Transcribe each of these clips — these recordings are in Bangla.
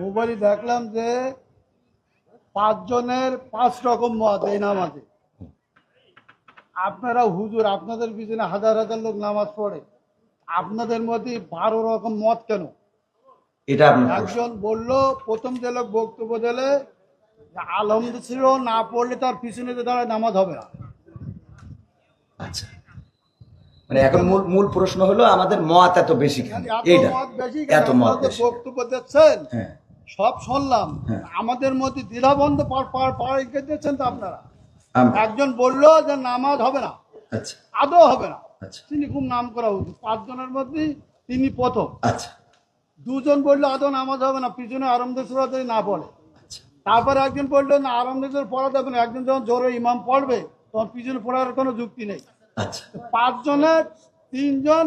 মোবাইলে দেখলাম যে পাঁচজনের পাঁচ রকম মত এই নামাজে। আপনারা হুজুর আপনাদের পিছনে হাজার হাজার লোক নামাজ পড়ে। আপনাদের মধ্যে বারো রকম মত কেন? এটা একজন বলল প্রথম যে লোক বক্তব্য দিলে যে ছিল না পড়লে তার পিছনে যে দাঁড়ায় নামাজ হবে না। আচ্ছা। মানে এখন মূল মূল প্রশ্ন হলো আমাদের মত এত বেশি কেন? এত এইটা মত এত বক্তব্য দিচ্ছেন। হ্যাঁ। সব শুনলাম। হ্যাঁ। আমাদের মধ্যে দ্বিধাবন্ধ দিচ্ছেন তো আপনারা। একজন বলল যে নামাজ হবে না আচ্ছা। আদৌ হবে না। আচ্ছা। তিনি খুব নাম করা উচিত। পাঁচজনের মধ্যে তিনি প্রথম। আচ্ছা। দুজন বলল আদৌ নামাজ হবে না পিছনে আরামদের সুরাত না বলে আচ্ছা। তারপরে একজন বলল না আরামদের পড়া যাবে না। একজন যখন জোরে ইমাম পড়বে তখন পিছনে পড়ার কোনো যুক্তি নেই। পাঁচজনের তিনজন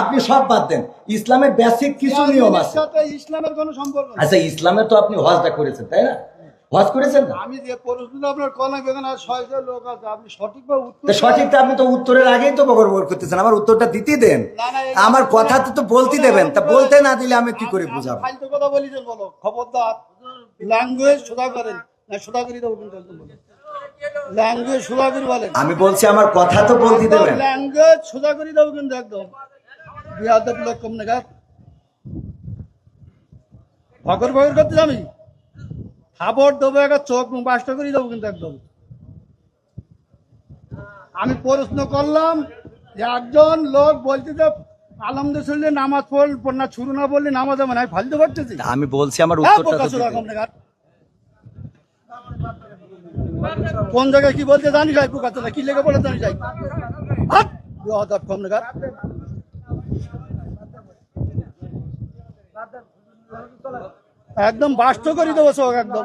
আপনি সব বাদ দেন। ইসলামের বেসিক কিছু নিয়ম আছে। ইসলামের কোনো সম্পর্ক আচ্ছা ইসলামের তো আপনি হজটা করেছেন তাই না? হজ করেছেন না? আমি যে প্রশ্নটা আপনার এখানে ছয়জন লোক আছে। আপনি সঠিকভাবে উত্তর তা সঠিকটা আপনি তো উত্তরের আগেই তো বকর করতেছেন আমার উত্তরটা দিতে দেন। আমার কথা তো তো বলতে দেবেন তা বলতে না দিলে আমি কি করে বুঝাবো? ফালতু কথা বলিছেন বলো খবরদার ল্যাঙ্গুয়েজ সোজা করেন। না সোজা করে বলেন। ল্যাঙ্গুয়েজ সোজা করে বলেন। আমি বলছি আমার কথা তো বলতে দেবেন। ল্যাঙ্গুয়েজ সোজা করে দেবো কিন্তু একদম। বিয়াদব লোক কম নাগাদ ভগর ভগর করতে আমি। খাবার দেবো একটা চোখ মুখ বাসটা করে দেবো কিন্তু একদম। আমি প্রশ্ন করলাম যে একজন লোক বলতে যে আলমদুল্লাহ নামাজ পড় পড় না ছুরু না বললে নামাজ হবে না আমি ফালতু করতেছি। আমি বলছি আমার হ্যাঁ, উত্তরটা কোন জায়গায় কি বলতে জানি যাই পোকা চোদা, কি লেগে পড়ে জানি যাই। একদম বাস্ত করে দেবো সব একদম।